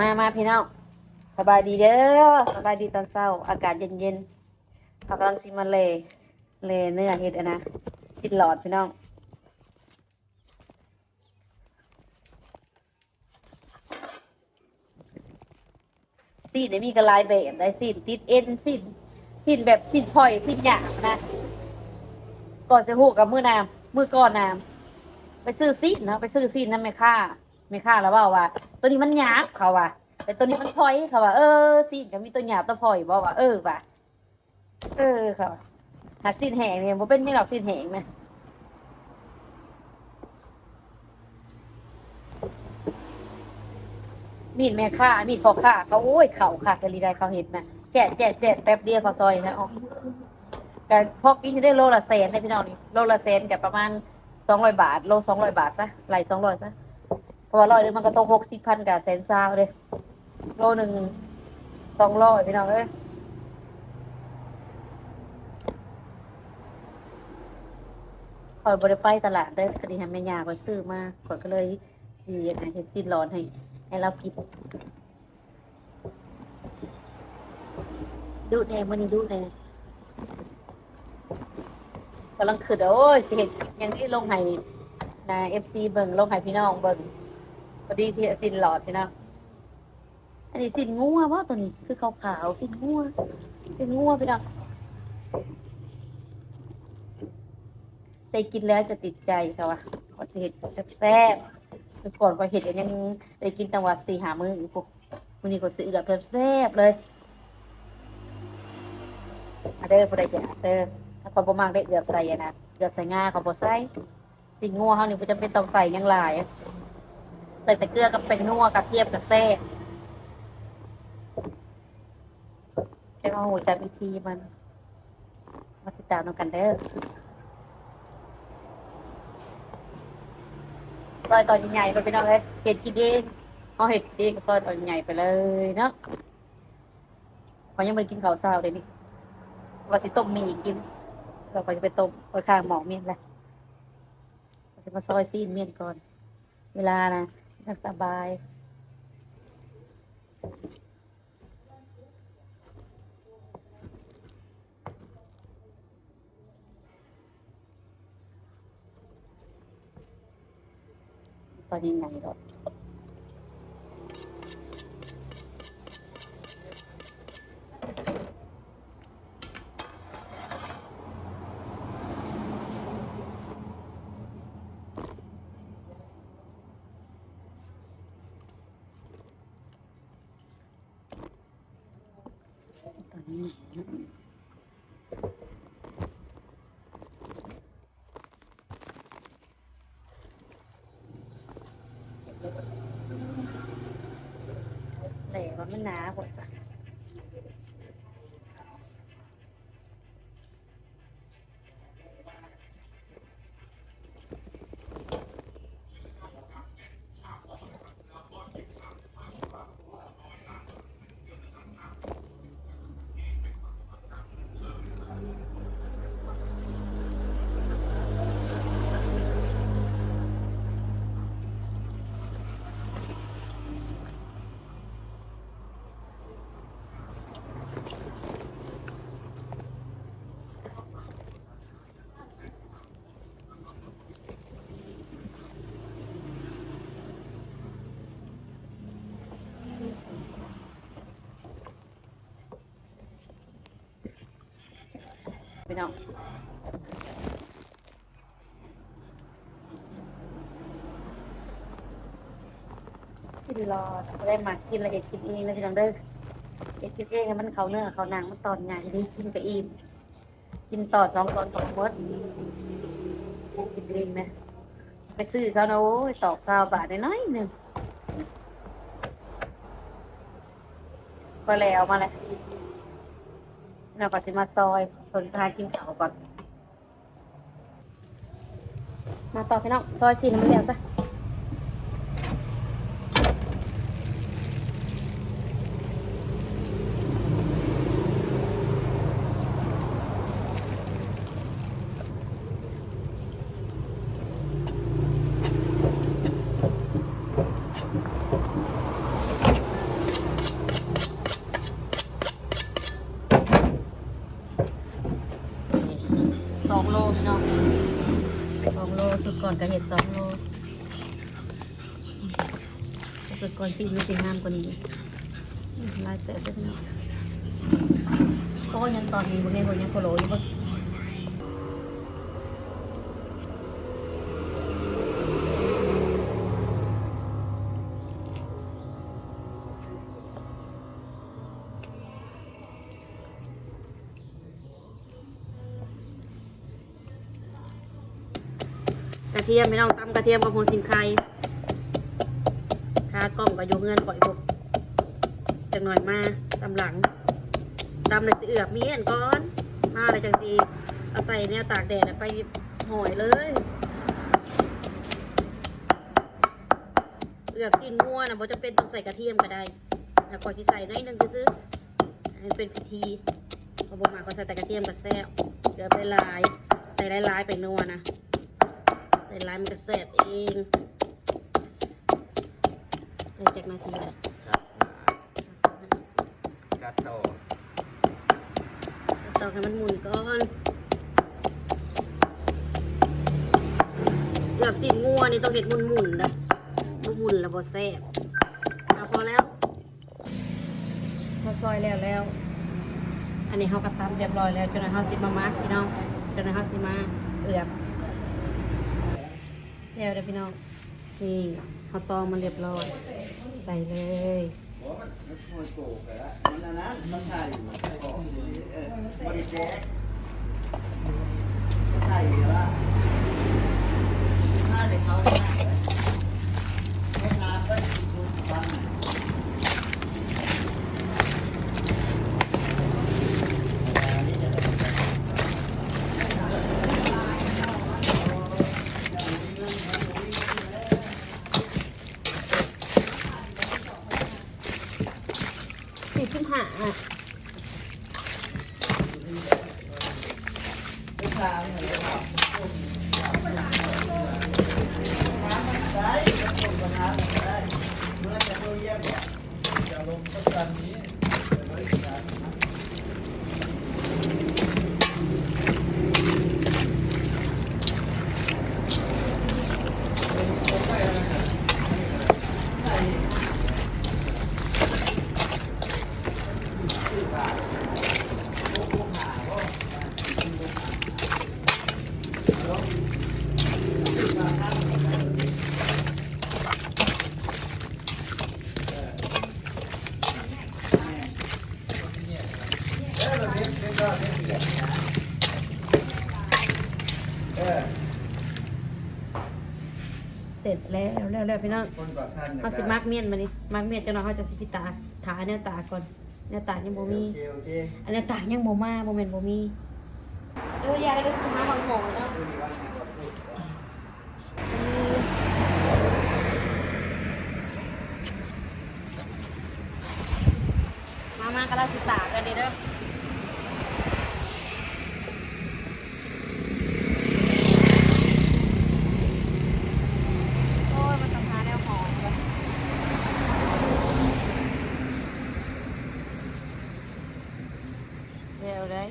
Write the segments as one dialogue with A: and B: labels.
A: มามาพี่น้องสบายดีเด้อสบายดีตอนเช้า อากาศเย็นๆเขากำลังซิมาเลเลเนื้อเห็ดนะสิหลอดพี่น้องซีเนี่ยมีกระลายแบบได้ซีติดเอ็นซีนซีแบบซีพลอยซีหยาบนะก่อนจะหูกับมือนามมือก่อนนามไปซื้อซีนะไปซื้อซีนั่นไม่ค่าไม่ค่าแล้วว่าว่า ตัวนี้มันหยาบเขาว่าแต่ตัวนี้มันพลอยเขาว่าเออซีนก็มีตัวหยาบตัวพลอยบอกว่าเออว่ะเออเขาว่าหักซีนแหงเนี่ยมันเป็นไม่หรอกซีนแหงนะมีดแม่ค่ามีดพอค่าเขาโอ้ยเข่าค่ะกะลีได้เขาเห็นนะแจ๊ะแจ๊ะแจ๊ะแป๊บเดียวเขาซอยนะอ๋อก็พอกินจะได้โลละแสนได้พี่น้องนี่โลละแสนกับประมาณสองร้อยบาท โลสองร้อยบาทซะไหลสองร้อยซะ เพราะว่าร้อยหนึงมันก็ต้องหกสิบพันกับแสนซาวเลยโลหนึ่งสองร้อยพี่น้องเอ้ยคอยบริไปตลาดได้คดีให้แม่ยาคอยซื้อมาคอยก็เลยดีนะเฮ็ดซีนร้อนให้ให้เรากินดูแน่มันนี่ดูแน่กำลังคือโอ้ยสิเห็นยังที่ลงให้นะเอฟซีเบิ่งลงให้พี่น้องเบิ่ง อดีสิสินหลอดพี่น้องอันนี้สินงัวว่าตัวนี้คือขาวๆสินงัวสินงัวพี่น้องได้กินแล้วจะติดใจค่ะวะขอสิเห็ดแซ่บสุดก่อนก็เห็ดยังได้กินตังวัดสี่หามืออยู่ปุ๊บวันนี้ก็ซื้อแบบแซ่บเลยมาเด้อผู้ใดอยากเด้อถ้าคนบ่มากได้เอือบใส่นะเอือบใส่ง่าขาบ่ใส่สิ่งงัวเฮานี่บ่จำเป็นต้องใส่ยังหลาย ใส่แต่เกลือกับเป็นนัวกระเทียมกับแซ่บให้มาหูจักวิธีมัน มาติดตามกันเด้อซอยตอนใหญ่ๆมันเป็นเอาเลยเห็ดกินเองเอาเห็ดกินเองก็ซอยตอนใหญ่ไปเลยเนาะเขอยยังไม่ได้กินข้าวเช้าเลยนี่ว่าสิต้มหมีกิน เราก็จะไปต้มไปข้างหมอเมียนแหละเราจะมาซอยซีนเมียนก่อน เวลานะ นั่งสบายตอนนี้ไงหรอกตอนนี้ไหนนะ แหล่ว่ามันหนาหมดจ้ะ น้องกินรอได้มากินละเอียดกินเองเลยพี่น้องเด้อเอ็ดกินเองให้มันเขาเนื้อเขาหนังมันตอนใหญ่ดีกินกับอิ่มกินต่อสองตอนต่อมดกินเองนะไปซื้อเขานะโอ้ยตอกซาวบาทได้น้อยหนึ่งก็แล้วมาเลย เราก็จะมาซอยเพิ่งทานกินข้าวก่อน มาต่อพี่น้องซอยสีน้ำเหลวซะ สองโลสุด ก่อนกระเห็ดสองโลสุดก่อนสิมันสิงามกว่านี้ลายเต๋อจะเป็นโอ้ยังตอนนี้บางไงบางยังโคโลอยู่ กระเทียมไม่ต้องตำกระเทียมกับหัวสิงไข่คากล้องก็อยู่เงินก่อยพวกจังหน่อยมาตำหลังตำเลยสิเอือบมีเห็นก่อน มาอะไรจังสีเอาใส่เนี่ยตากแดดไปหอยเลยเอือบสิ้นงัวนะบ่จะเป็นต้องใส่กระเทียมก็ได้แล้วก่อนสิใส่น้อยหนึงซื้อมันเป็นพิธีพอบ่มาก็ใส่แต่กระเทียมกับแซ่บเอือบหลาย ใส่ลายๆไปนัวนะ ใส่ลายมันก็แซ่บเองเดี๋ยวจากนาทีละ
B: ชัดหนาจัดโต
A: ต่อให้มันหมุนก่อนเกือบสิบงัวนี่ต้องเห็ดหมุนหมุนๆนะบ่หมุนแล้วบ่แซ่บเอาพอแล้วพอซอยแล้วแล้ว อันนี้เขากระตำเรียบร้อยแล้วจนนั้นเขาสิมามาพี่น้องจนนั้นเขาสิมาเอือบแล้วเด้อพี่น้องนี่เขาตองมันเรียบร้อยใส่เลย
B: มันโตไปแล้วมันอันนั้นมันใส่มันออกเออบริแจ๊กใส่ละถ้าเด็กเขาเนี่ยไม่ทานก็ชุดฟัน
A: สี่สิบห้าอะ
B: ไม่ทาน เลยครับน้ำมันได้คนก็น้ำมันได้เมื่อจะตัวเยี่ยมเนี่ยจะลงประกันนี้
A: เสร็จแล้วแล้วแล้วพี่น้อง
B: คนก็ท่าน
A: เขาสิมักเมียนมานี่มักเมียนจังเนาะเขาจะสิพิตาถาแนวตาก่อนแนวตายังบ่มี
B: โอเคโอเค
A: อันแนวตายังบ่มาบ่แม่นบ่มีเออยายก็สิมาบางหมอเนาะ
B: ดูดีว่าไงก็พูด
A: มา มากำลังสิตากันนี่เด้อโอ้ยมันต้องหาแนวหอมก่อนเดี๋ยวได้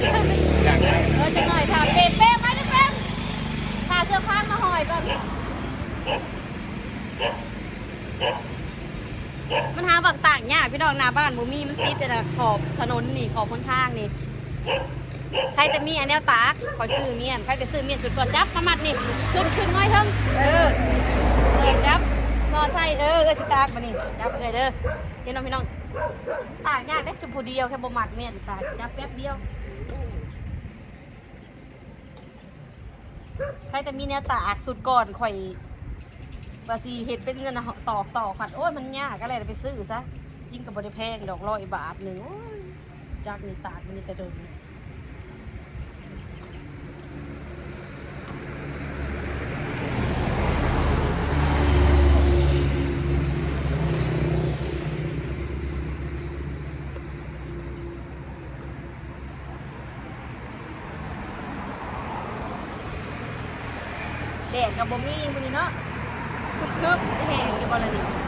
A: เออจะหน่อยค่ะเป๊ะเป๊ะมาเด้อเป๊ะพาเสื้อผ้ามาห่อยก่อน มันหาบางต่างยากพี่น้อง หน้าบ้านบ่มีมันติดแต่ละขอบถนนนี่ขอบพ้นทางนี่ใครจะมีอันแนวตากคอยซื้อเมียนใครจะซื้อเมียนจุดก่อนจับมามัดนี่ขึ้นขึ้นง่อยเถิงเออเออจับนอนใส่เออเออสิตากมานี่จับเออเด้อพี่น้องพี่น้องตากยากได้คือผู้เดียวแค่บ่มักแม่นตากจับแป๊บเดียวใครแต่มีแนวตากสุดก่อนข่อยว่าสิเฮ็ดเป็นเงินตอกตอกขัดโอ้ยมันยากอะไรไปซื้อซะ ยิ่งกับบริแพงดอกร้อยบาทหนึ่งจากนี่ตากมันนี่แต่เดินแดดกับบ่มีมื้อนี้เนาะคึบๆแห้งอยู่บ่ล่ะนี่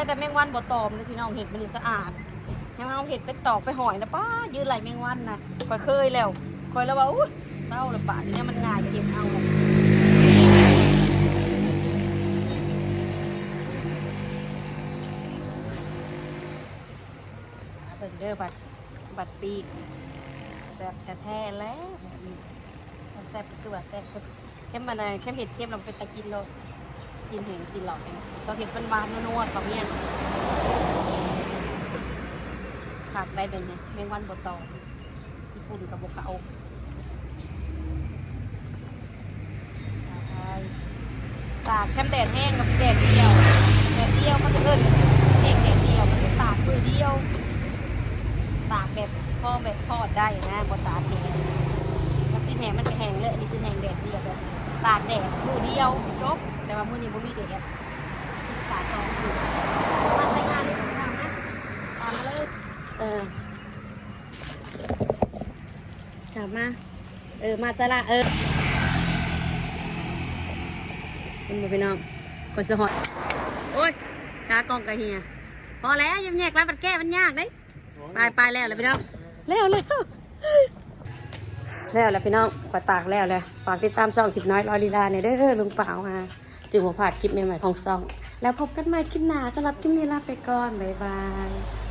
A: รแต่แมงวันบ่ตอมเลยพี่น้องเห็ดมันสะอาดแมงวันเอาเห็ดไปตอกไปหอยนะป้ายืนไหลแมงวันนะข่อยเคยแล้วข่อยแล้วว่าอู้เศร้าละบาดนี้มันง่ายเห็นเอาเบิ่งเด้อบัดบัดปีกแซ่บแท้แล้วแบบนี้แซ่บคือว่าแซ่บคือเข้มมันน่เข้มเห็ดเข้มเราเป็นตะกินโลด ชินเห็นกินหลอกเองเราเห็ดเป็นวานนัวๆกับเมี่ยนผักได้เป็นไงแมงวันบดตองที่ฝุ่นกับบกเขาตากแคมแดดแห้งกับแดดเดียวแดดเดียวมันจะเอิ้นแห้งแดดเดียวมันจะตากมือเดียว ตากแบบพอแบบทอดได้นะบนตากแห้งแล้วที่แห้งมันก็แห้งเลยอันนี้คือแห้งแดดเดียวแบบตากแดดมือเดียวจบ แต่ว่ามือนี้บ่มีแดดตากสองมือมาใช้งานเลยทำนะตามมาเลยเออถามมา เออ มาจะละเออเป็นบ่พี่น้องคนสะหอดโอ้ยกากองกะเฮียพอแล้วยังแยกร้านปัดแก้มันยากเด้ไปไปแล้วเลยพี่น้องแล้วแล้วแล้วแล้วพี่น้องขอตากแล้วเลยฝากติดตามช่องสิบน้อยรอยลีลาเนี่ยเด้อลุงเปล่ามา จึงหัวผาดคลิปใหม่ๆของซ่อง แล้วพบกันใหม่คลิปหน้าสำหรับคลิปนี้ลาไปก่อน บ๊ายบาย